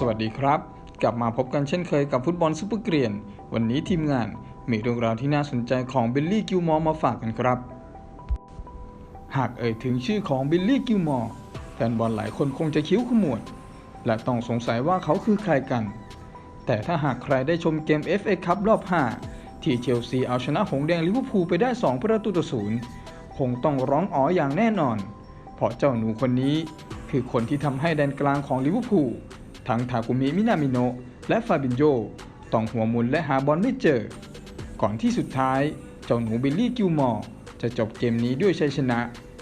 สวัสดีครับ กลับมาพบกันเช่นเคยกับฟุตบอลซุปเปอร์เกรียน วันนี้ทีมงานมีเรื่องราวที่น่าสนใจของบิลลี่กิลมอร์มาฝากกันครับ หากเอ่ยถึงชื่อของบิลลี่กิลมอร์แฟนบอลหลายคนคงจะคิ้วขมวด และต้องสงสัยว่าเขาคือใครกัน แต่ถ้าหากใครได้ชมเกม FA คัพรอบ 5 ที่เชลซีเอาชนะหงแดงลิเวอร์พูลไปได้ 2 ประตูต่อศูนย์คงต้องร้องอ๋ออย่างแน่นอน เพราะเจ้าหนูคนนี้คือคนที่ทำให้แดนกลางของลิเวอร์พูล ทั้งทากุมิมินามิโนะและฟาบินโยต้องหัวมุนและหาบอลไม่เจอ ก่อนที่สุดท้าย เจ้าหนูบิลลี่กิลมอร์จะจบเกมนี้ด้วยชัยชนะ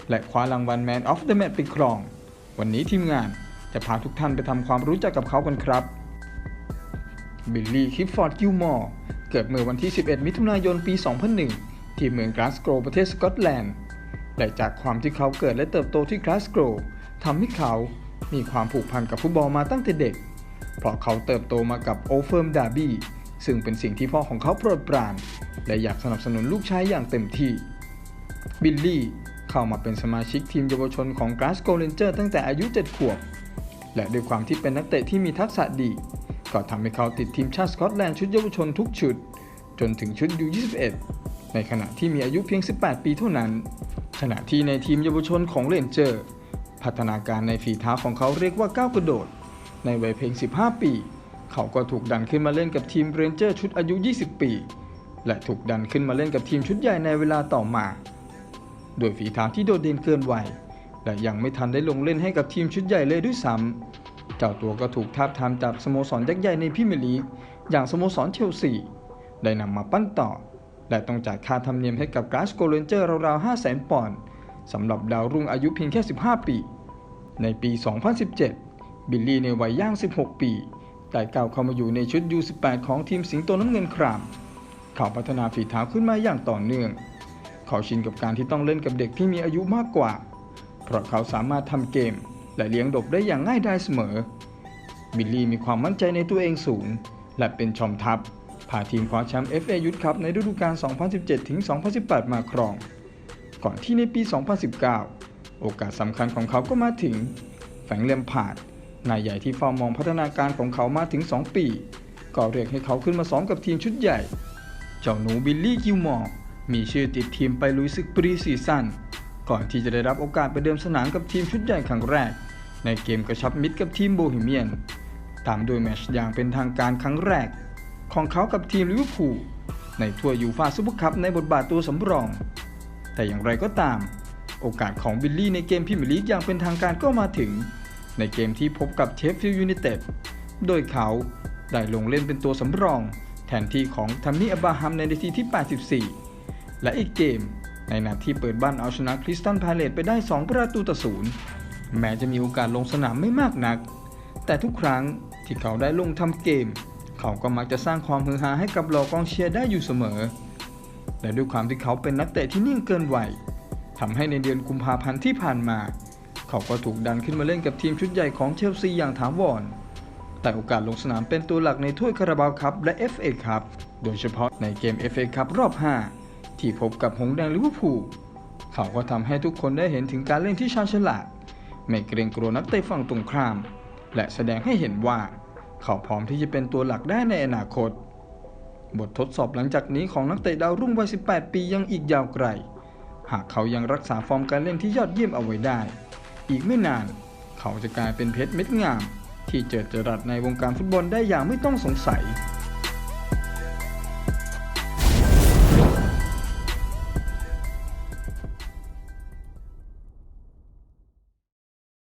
และคว้ารางวัล Man of the Match ไปครอง วันนี้ทีมงานจะพาทุกท่านไปทำความรู้จักกับเขากันครับ บิลลี่คิฟฟอร์ดกิลมอร์เกิดเมื่อวันที่ 11 มิถุนายนปี 2001 ที่เมืองกลาสโกประเทศสกอตแลนด์และจากความที่เขาเกิดและเติบโตที่กลาสโกทำให้เขา มีความผูกพันกับฟุตบอลมาตั้งแต่เด็ก เพราะเขาเติบโตมากับโอเฟิร์มดาร์บี้ซึ่งเป็นสิ่งที่พ่อของเขาโปรดปราน และอยากสนับสนุนลูกชายอย่างเต็มที่ บิลลี่เข้ามาเป็นสมาชิกทีมเยาวชนของกลาสโกเรนเจอร์ตั้งแต่อายุ 7 ขวบ และด้วยความที่เป็นนักเตะที่มีทักษะดี ก็ทำให้เขาติดทีมชาติสกอตแลนด์ชุดเยาวชนทุกชุด จนถึงชุดยู21ในขณะที่มีอายุเพียง 18 ปีเท่านั้น ขณะที่ในทีมเยาวชนของเรนเจอร์ พัฒนาการในฝีเท้าของเขาเรียกว่าก้าวกระโดด ในวัยเพียง 15 ปี เขาก็ถูกดันขึ้นมาเล่นกับทีมเรนเจอร์ชุดอายุ 20 ปี และถูกดันขึ้นมาเล่นกับทีมชุดใหญ่ในเวลาต่อมา โดยฝีเท้าที่โดดเด่นเกินวัยและยังไม่ทันได้ลงเล่นให้กับทีมชุดใหญ่เลยด้วยซ้ำเจ้าตัวก็ถูกทาบทามจากสโมสรยักษ์ใหญ่ในพรีเมียร์ลีกอย่างสโมสรเชลซีได้นำมาปั้นต่อ และต้องจ่ายค่าธรรมเนียมให้กับกราสโกเรนเจอร์ราวๆ500,000 ปอนด์สำหรับดาวรุ่งอายุเพียงแค่ 15 ปี ในปี 2017 บิลลี่ในวัยย่าง 16 ปีได้ก้าวเข้ามาอยู่ในชุด U18 ของทีมสิงโตน้ำเงินคราม เขาพัฒนาฝีเท้าขึ้นมาอย่างต่อเนื่อง เขาชินกับการที่ต้องเล่นกับเด็กที่มีอายุมากกว่า เพราะเขาสามารถทำเกม และเลี้ยงดบได้อย่างง่ายดายเสมอ บิลลี่มีความมั่นใจในตัวเองสูง และเป็นชอมทัพพาทีมคว้าแชมป์ FA Youth Cup ในฤดูกาล 2017-2018 มาครอง ก่อนที่ในปี 2019 โอกาสสำคัญของเขาก็มาถึง แฝงเลมพาร์ดนายใหญ่ที่เฝ้ามองพัฒนาการของเขามาถึง 2 ปี ก็เรียกให้เขาขึ้นมาซ้อมกับทีมชุดใหญ่ เจ้าหนูบิลลี่กิลมอร์มีชื่อติดทีมไปลุยศึกปรีซีซั่นก่อนที่จะได้รับโอกาสไปเดิมสนามกับทีมชุดใหญ่ครั้งแรก ในเกมกระชับมิตรกับทีมโบฮีเมียน ตามโดยแมชอย่างเป็นทางการครั้งแรก ของเขากับทีมลิเวอร์พูลในทัวร์ยูฟาซุปเปอร์คัพในบทบาทตัวสำรอง แต่อย่างไรก็ตาม โอกาสของบิลลี่ในเกมพรีเมียร์ลีกอย่างเป็นทางการก็มาถึง ในเกมที่พบกับเชฟฟิลด์ยูไนเต็ดโดยเขาได้ลงเล่นเป็นตัวสำรอง แทนที่ของทัมมี่อับบราฮัมในนาทีที่ 84 และอีกเกม ในนัดที่เปิดบ้านเอาชนะคริสตันพาเลตไปได้ 2 ประตูต่อศูนย์แม้จะมีโอกาสลงสนามไม่มากนัก แต่ทุกครั้งที่เขาได้ลงทำเกม เขาก็มักจะสร้างความฮือฮาให้กับเหล่ากองเชียร์ได้อยู่เสมอและด้วยความที่เขาเป็นนักเตะที่นิ่งเกินวัย ทำให้ในเดือนกุมภาพันธ์ที่ผ่านมา เขาก็ถูกดันขึ้นมาเล่นกับทีมชุดใหญ่ของเชลซีอย่างถาวรแต่โอกาสลงสนามเป็นตัวหลักในถ้วยคาราบาวคัพและ FA คัพโดยเฉพาะในเกม FA คัพรอบ 5 ที่พบกับหงส์แดงลิเวอร์พูลเขาก็ทำให้ทุกคนได้เห็นถึงการเล่นที่ชาญฉลาด ไม่เกรงกลัวนักเตะฝั่งตรงข้าม และแสดงให้เห็นว่า เขาพร้อมที่จะเป็นตัวหลักได้ในอนาคต บททดสอบหลังจากนี้ของนักเตะดาวรุ่งวัย 18 ปียังอีกยาวไกล หากเขายังรักษาฟอร์มการเล่นที่ยอดเยี่ยมเอาไว้ได้ อีกไม่นานเขาจะกลายเป็นเพชรเม็ดงาม ที่เจิดจรัสในวงการฟุตบอลได้อย่างไม่ต้องสงสัย